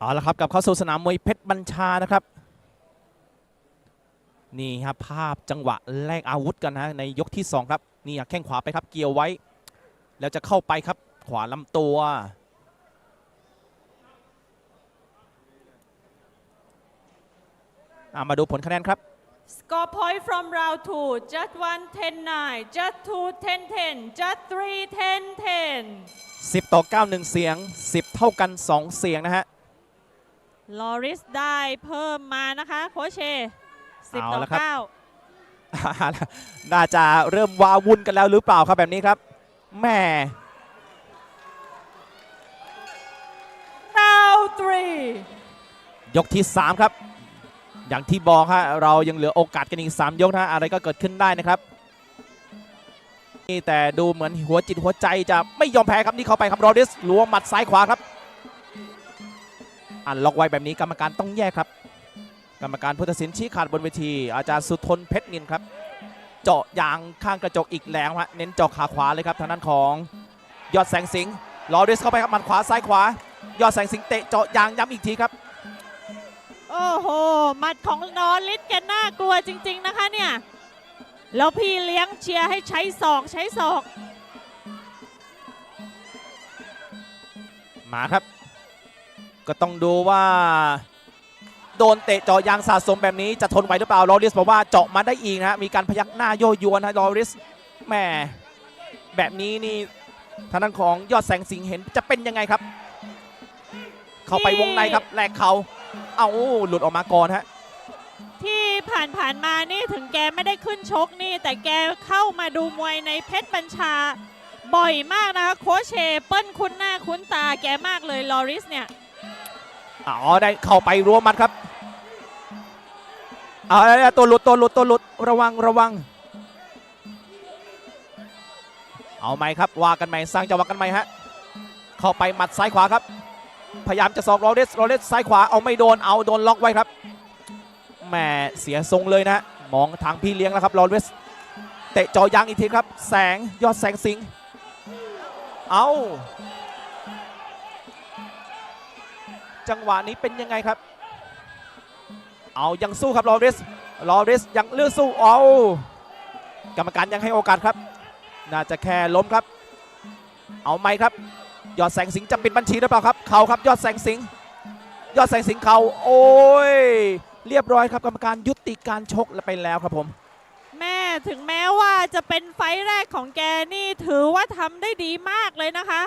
เอาละครับกลับเข้าสู่สนามมวยเพชรบัญชานะครับ นี่ครับภาพจังหวะแลกอาวุธกันนะในยกที่ 2 ครับ นี่ครับแข้งขวาไปครับเกี่ยวไว้ แล้วจะเข้าไปครับขวาลำตัวอะมาดูผลคะแนนครับ Score point from round two, just one, 10, 9, just two, 10, 10, just three, 10, 10. 10 ต่อ 9 1 เสียง 10 เท่ากัน 2 เสียงนะฮะ ลอริสได้เพิ่มมานะคะโคชเชสิบเอาต่อละครับเก้าน่าจะเริ่มวาวุ่นกันแล้วหรือเปล่าครับแบบนี้ครับแหม่ round three ยกที่ 3 ครับ อย่างที่บอกฮะเรายังเหลือโอกาสกันอีก 3 ยกนะฮะอะไรก็เกิดขึ้นได้นะครับนี่แต่ดูเหมือนหัวจิตหัวใจจะไม่ยอมแพ้ครับนี่เข้าไปครับโรดิสล้วงหมัดซ้ายขวาครับ อันล็อกไว้แบบนี้กรรมการต้องแยกครับ กรรมการพุทธศิลป์ชี้ขาดบนเวที อาจารย์สุทนเพชรนินครับ เจาะยางข้างกระจกอีกแล้วฮะเน้นเจาะขาขวาเลยครับทางด้านของยอดแสงสิงห์ลอริสเข้าไปครับหมัดขวาซ้ายขวา ยอดแสงสิงห์เตะเจาะยางย้ำอีกทีครับโอ้โหหมัดของลอริสแกน่ากลัวจริง ๆนะคะเนี่ยแล้วพี่เลี้ยงเชียร์ให้ใช้ศอกใช้ศอก มาครับ ก็ต้องดูว่า โดนเตะเจาะยางสะสมแบบนี้จะทนไหวหรือเปล่าลอริสบอกว่าเจาะมาได้อีกนะฮะมีการพยักหน้าโยโยนนะลอริสแหมแบบนี้นี่ทางด้านของยอดแสงสิงห์เห็นจะเป็นยังไงครับ เข้าไปวงในครับแหลกเขาเอาหลุดออกมาก่อนฮะที่ผ่านๆมานี่ถึงแกไม่ได้ขึ้นชกนี่ แต่แกเข้ามาดูมวยในเพชรบัญชาบ่อยมากนะคะโคชเชเปิ้ลคุ้นหน้าคุ้นตาแกมากเลยลอริสเนี่ย อ๋อได้เข้าไปรัวมัดครับเอาตัวหลุดตัวหลุดตัวหลุดระวังระวัง เอาไหมครับว่ากันไหมสร้างจังหวะกันไหมฮะเข้าไปหมัดซ้ายขวาครับ พยายามจะสอบโรเลสโรเลสซ้ายขวาเอาไม่โดนเอาโดนล็อกไว้ครับแหมเสียทรงเลยนะมองทางพี่เลี้ยงแล้วครับโรเลสเตะจอยางอีกทีครับ แสงยอดแสงสิงเอา จังหวะนี้เป็นยังไงครับ เอายังสู้ครับลอริสลอริสยังเลือกสู้เอากรรมการยังให้โอกาสครับ น่าจะแค่ล้มครับ เอาไหมครับ ยอดแสงสิงห์จะปิดบัญชีหรือเปล่าครับ เขาครับยอดแสงสิงห์ยอดแสงสิงห์เขาโอ้ยเรียบร้อยครับกรรมการยุติการชกไปแล้วครับผม แม่ถึงแม้ว่าจะเป็นไฟแรกของแกนี่ถือว่าทำได้ดีมากเลยนะคะ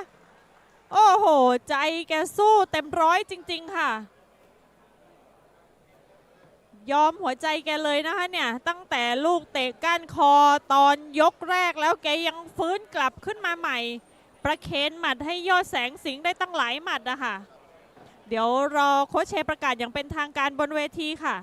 โอ้โห ใจแกสู้เต็มร้อยจริง ๆ ค่ะ ยอมหัวใจแกเลยนะคะเนี่ย ตั้งแต่ลูกเตะก้านคอตอนยกแรกแล้วแกยังฟื้นกลับขึ้นมาใหม่ ประเคนหมัดให้ยอดแสงสิงได้ตั้งหลายหมัดนะคะเดี๋ยวรอโค้ชเชประกาศอย่างเป็นทางการบนเวทีค่ะ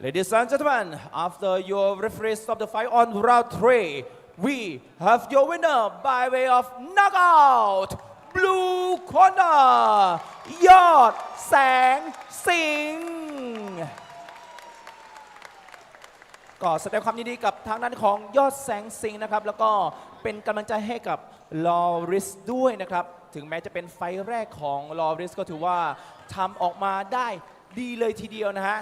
Ladies and gentlemen, after your referee stop the fight on round three, we have your winner by way of knockout. Blue corner ยอดแสงสิงห์ก็แสดงความยินดีกับทางด้านของยอดแสงสิงนะครับ แล้วก็เป็นกำลังใจให้กับลอริสด้วยนะครับ ถึงแม้จะเป็นไฟแรกของลอริสก็ถือว่าทำออกมาได้ดีเลยทีเดียวนะฮะ